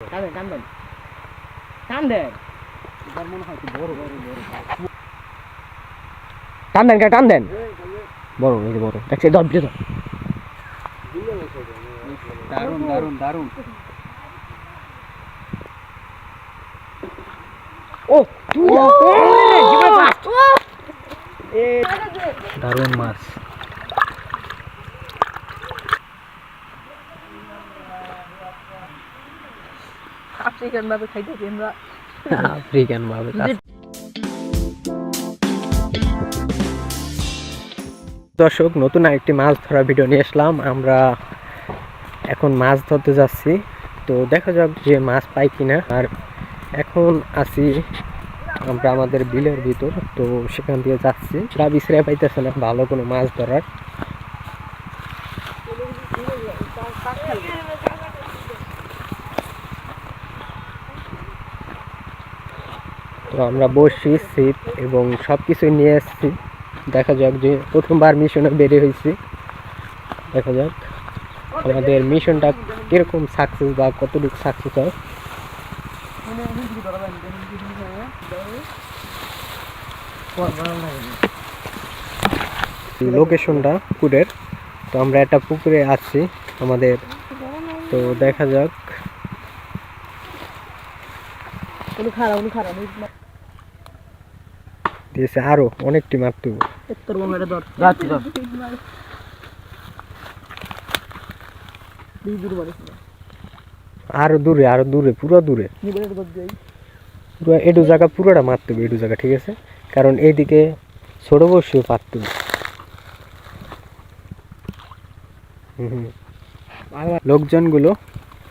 টান দেন টান দেন টান বড় বড় বড়। টান দেন টান দেন বড় এই যে বড়। দেখছি ধর ধর। দারুণ দারুণ দারুণ। ও তুই দারুণ মাছ। আফ্রিকান ভাবে খাইতেছি আমরা আফ্রিকান ভাবে দর্শক নতুন আরেকটি মাছ ধরা ভিডিও নিয়ে আসলাম। আমরা এখন মাছ ধরতে যাচ্ছি। তো দেখা যাক যে মাছ পাই কিনা। আর এখন আছি আমরা আমাদের বিলের ভিতর। তো সেখান দিয়ে যাচ্ছি। রা বিছড়ে পাইতেছে না ভালো কোনো মাছ ধরার। তো আমরা বসছি ছিপ এবং সব কিছুই নিয়ে এসেছি। দেখা যাক যে প্রথমবার মিশনে বেরিয়ে হয়েছি। দেখা যাক আমাদের মিশনটা কীরকম সাকসেস বা কতটুকু সাকসেস হয়। লোকেশনটা পুকুরের। তো আমরা একটা পুকুরে আসছি আমাদের। তো দেখা যাক। উনি খারাপ। খারাপ দিয়েছে আরও অনেকটি মারতে আরও দূরে আরও দূরে পুরো দূরে। পুরো এটু জায়গা পুরোটা মারতে হবে এটু জায়গা ঠিক আছে? কারণ এইদিকে ছোট বসিও পারতে হবে হুম হুম। লোকজনগুলো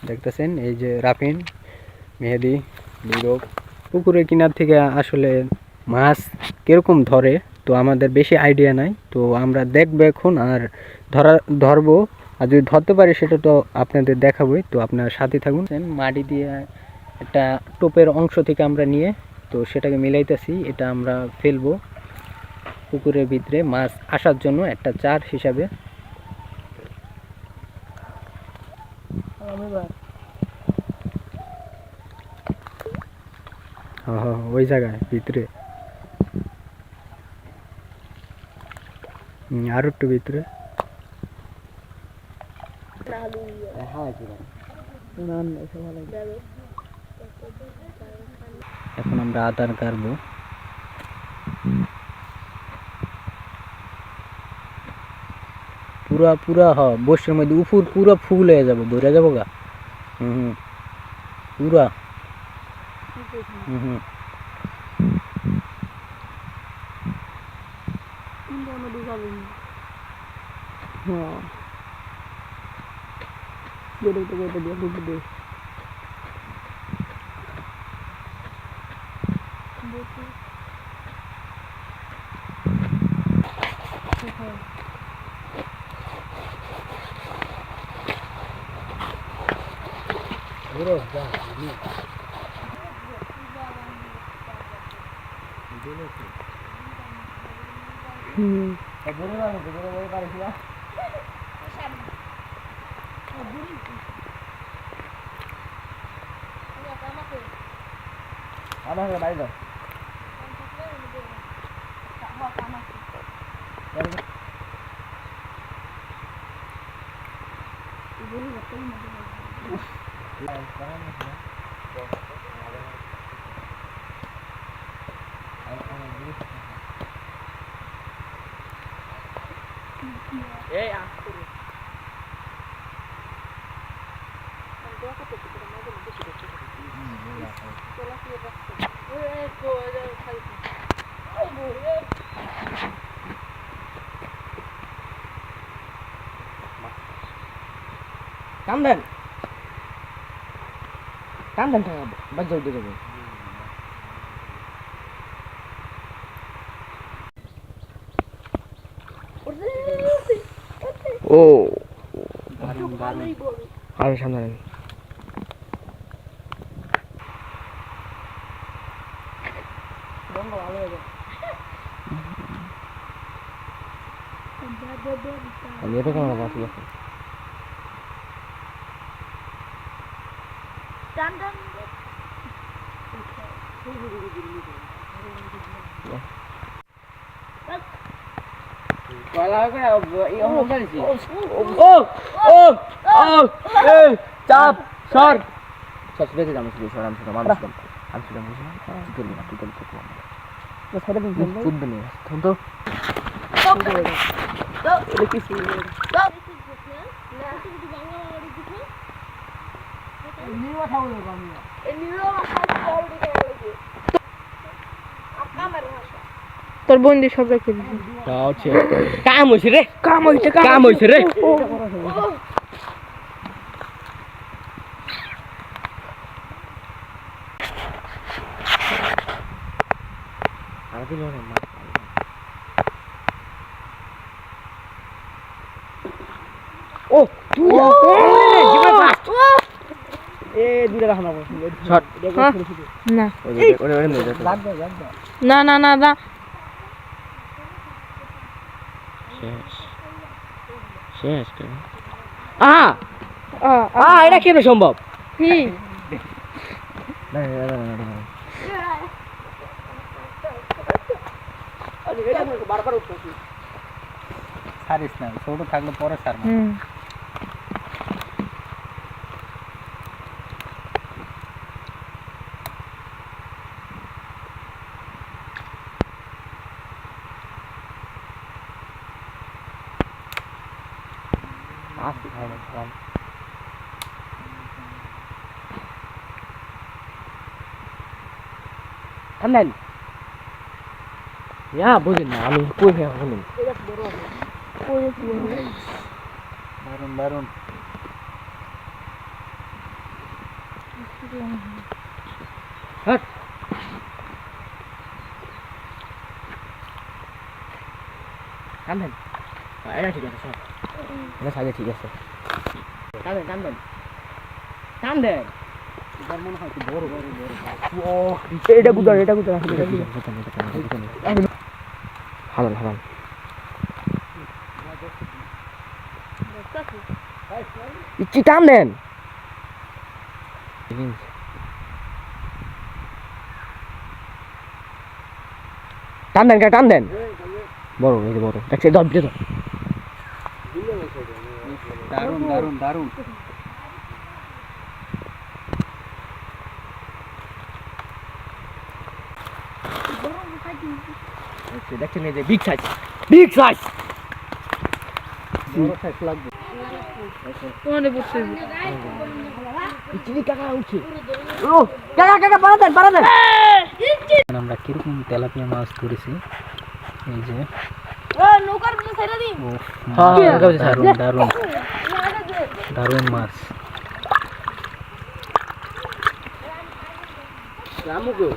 দেখতেছেন এই যে রাফিন মেহেদি নীরব। পুকুরের কিনার থেকে আসলে মাছ কীরকম ধরে তো আমাদের বেশি আইডিয়া নাই। তো আমরা দেখব এখন আর ধরা ধরবো। আর যদি ধরতে পারি সেটা তো আপনাদের দেখাবোই। তো আপনার সাথে থাকুন। মাটি দিয়ে একটা টোপের অংশ থেকে আমরা নিয়ে তো সেটাকে মিলাইতেছি। এটা আমরা ফেলব পুকুরের ভিতরে। মাছ আসার জন্য একটা চার হিসাবে। ওই জায়গায় ভিতরে। আরও একটু ভিতরে এখন আমরা আদার কাটবো পুরা পুরা হ বসের মধ্যে উপুর পুরা ফুল হয়ে যাব ধরে যাব গা হুম হুম পুরা হুম হুম Gede tuh gede dia gede. gede. Bro, dah, ini. Hmm. Keburu lah, keburu boleh kali sih lah. হুম আমার বাড়ি যাও এই টান দেন। টান দেন টান বাজ যাও যাবে ও। আমি সামনে আমি এটা কেমন বাঁচি ও ও ও এই চাপ সর সর বেঁচে যাব শুধু সর আমি শুধু মানুষ কম আমি শুধু বুঝি তুই করবি না তুই করবি দিন চুদবে নিয়ে তখন তো এটা কিছু তোর বন্ধু সব রেখে কাম হয়েছে রে। কাম হইছে কাম হয়েছে রে। ও তুই না না। না না না না। শেষ শেষ। আ আ। আ এটা কেন সম্ভব? কি? না ছোট থাকলে পরে ছাড় asik mainan sekarang أمل يا بوجن عم يكون يا غنم بارون بارون. هات. أمل وعلاش يا بشار এটা সাজে ঠিক আছে। মনে হয় কি বড় বড় বড়। এটা ইচ্ছি টান দেন টান দেন টান দেন বড় বড় দেখছি ধর ভিতরে ধর দারুণ দারুণ দারুণ দেখছেন এই যে বিগ সাইজ বিগ সাইজ বড় সাইজ লাগবে। পড়ছে চিনি কাকা উঠছে। ও কাকা কাকা পাড়া দেন পাড়া দেন। আমরা কীরকম তেলাপিয়া মাছ ধরেছি। এই যে। নৌকার মধ্যে ছেড়ে দিন উফ, হ্যাঁ, মাছ হ্যাঁ, হ্যাঁ, দারুণ দারুণ দারুণ মাছ রামুগো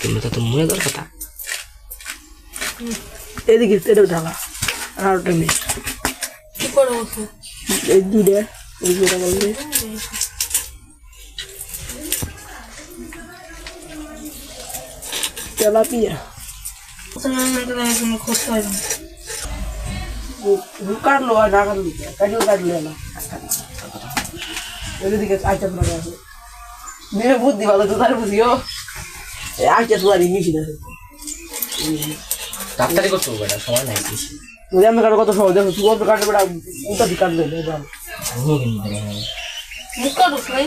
তুমি তো মনে কর কথা এদিকে এটা ঢালা আর ওটা নেই কি করে বসে এই দুইটা এই দুইটা বললে তেলাপিয়া কোনো খোঁজ পাইবে না কাটলো আর না কাটলো কাটিও কাটলো না এদিকে আইটা পড়া আছে মেয়ে বুদ্ধি ভালো তো তার বুঝিও আইটা সুয়ারি মিশি না ডাক্তারি করতে হবে না সময় নাই তুই আমি কাটো কত সময় দেখো তুই কত কাটবে না উল্টা দিকে কাটবে। মুখ কাটুস নাই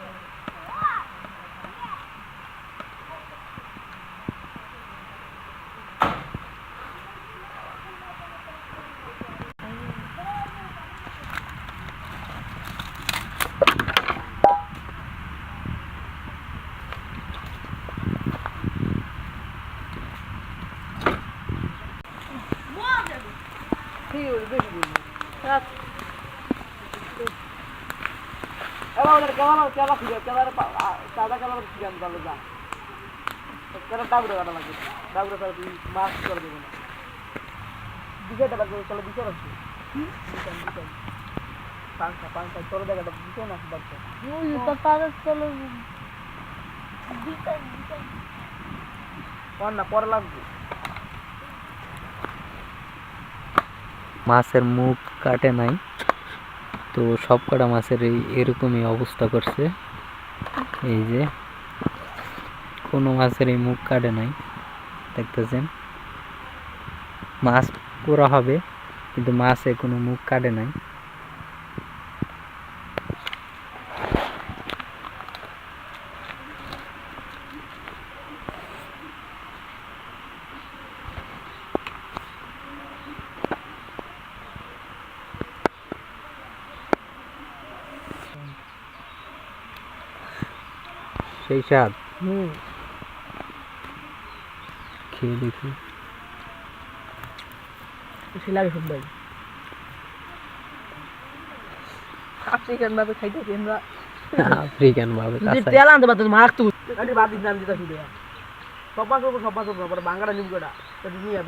ওদের কেমন কেমন সাদা কেমন ফিরে আমি ভালো যা কেন ডাবুরে কাটা লাগবে ডাবুরে তাহলে তুই মাছ করে দেবে না বিষয়টা লাগবে চলো বিষয় দেখাটা না বাচ্চা পর না পরে লাগবে মাছের মুখ কাটে নাই তো সব কটা মাছের এই এরকমই অবস্থা করছে। এই যে, কোনো মাছের এই মুখ কাটে নাই, দেখতেছেন? মাছ পোড়া হবে, কিন্তু মাছে কোনো মুখ কাটে নাই। সেই স্বাদ। খেয়ে দেখি। খুশি লাগে সুন্দর আফ্রিকান ভাবে খাইতেছি আমরা আফ্রিকান ভাবে তেল আনতে পারতো মার তুই বাদ দিন দিতে শুধু। সব সব নিয়ে